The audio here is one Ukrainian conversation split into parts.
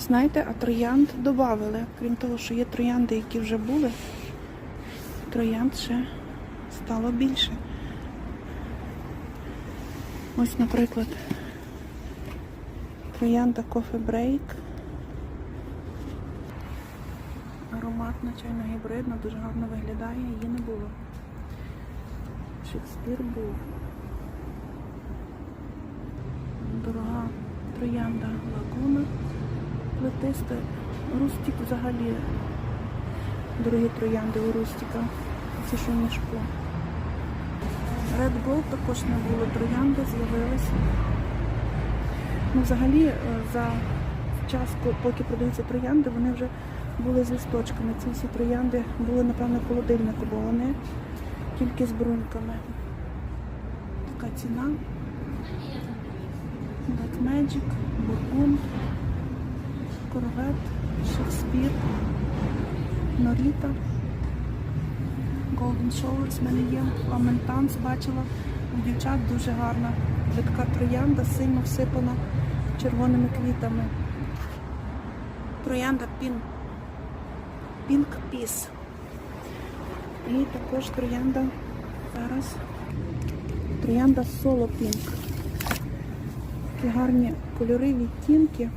Знаєте, а троянд додали. Крім того, що є троянди, які вже були, троянд ще стало більше. Ось, наприклад, троянда Coffee Break. Ароматна чайно гібридна, дуже гарно виглядає, її не було. Шекспір був. Дорога троянда. Плетиста. Рустик взагалі. Дорогі троянди у Рустіка. Ці що в мішку. Red Gold також не було. Троянди з'явилися. Ну, взагалі, е, за час, поки продаються троянди, вони вже були з листочками. Ці всі троянди були, напевно, в холодильнику, бо вони тільки з бруньками. Така ціна. Black Magic, Бургунд, Корвет, Шекспір, Норіта, Golden Showers в мене є, Ламентанс бачила. У дівчат дуже гарна. Така троянда, сильно всипана червоними квітами. Троянда Pink Peace. І також троянда зараз. Троянда Solo Pink. Такі гарні кольори, відтінки.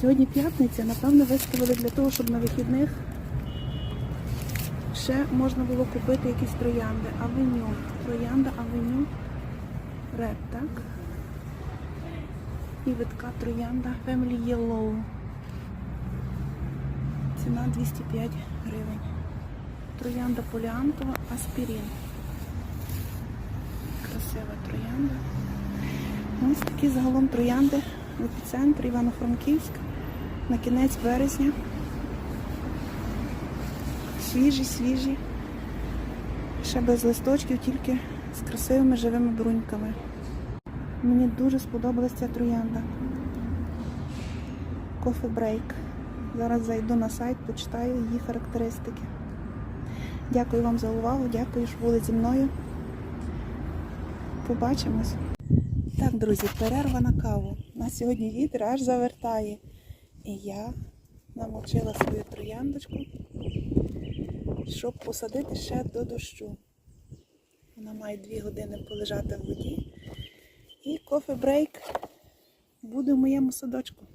Сьогодні п'ятниця, напевно, виставили для того, щоб на вихідних ще можна було купити якісь троянди. Авеню. Троянда Авеню Ред, так? І витка троянда Family Yellow. Ціна 205 гривень. Троянда поліантова, аспірин. Красива троянда. Ось такі загалом троянди в епіцентрі Івано-Франківськ на кінець березня. Свіжі, свіжі. Ще без листочків, тільки з красивими живими бруньками. Мені дуже сподобалася ця троянда. Coffee Break. Зараз зайду на сайт, почитаю її характеристики. Дякую вам за увагу, дякую, що були зі мною. Побачимось. Так, друзі, перерва на каву. На сьогодні вітер аж завертає. І я намочила свою трояндочку, щоб посадити ще до дощу. Вона має дві години полежати в воді. І кофе брейк буде в моєму садочку.